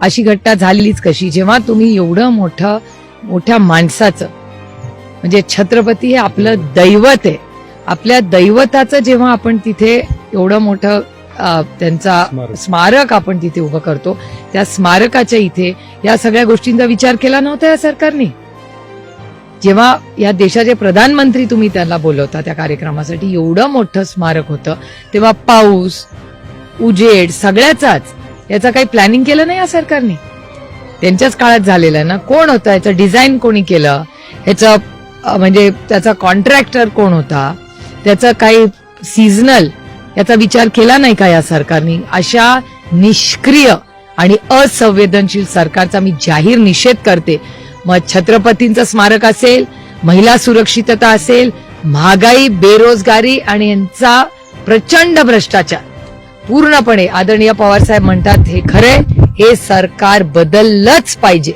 अशी घटना झालीच कशी? जेव्हा तुम्ही एवढं मोठं मोठ्या माणसाचं म्हणजे छत्रपती हे आपलं दैवत आहे. आपल्या दैवताचं जेव्हा आपण तिथे एवढं मोठं त्यांचा स्मारक. स्मारक आपण तिथे उभं करतो त्या स्मारकाच्या इथे या सगळ्या गोष्टींचा विचार केला नव्हता या सरकारने? जेव्हा या देशाचे प्रधानमंत्री तुम्ही त्यांना बोलवता त्या कार्यक्रमासाठी एवढं मोठं स्मारक होतं तेव्हा पाऊस उजेड सगळ्याचाच याचा काही प्लॅनिंग केलं नाही या सरकारने? त्यांच्याच काळात झालेलं ना? कोण होतं? याचं डिझाईन कोणी केलं? ह्याचं म्हणजे त्याचा कॉन्ट्रॅक्टर कोण होता? त्याचं काही सीझनल याचा विचार केला नाही का या सरकारने? अशा निष्क्रिय आणि असंवेदनशील सरकारचा मी जाहीर निषेध करते. मग छत्रपतींचं स्मारक असेल महिला सुरक्षितता असेल महागाई बेरोजगारी आणि यांचा प्रचंड भ्रष्टाचार. पूर्णपणे आदरणीय पवारसाहेब म्हणतात हे खरे हे सरकार बदललंच पाहिजे.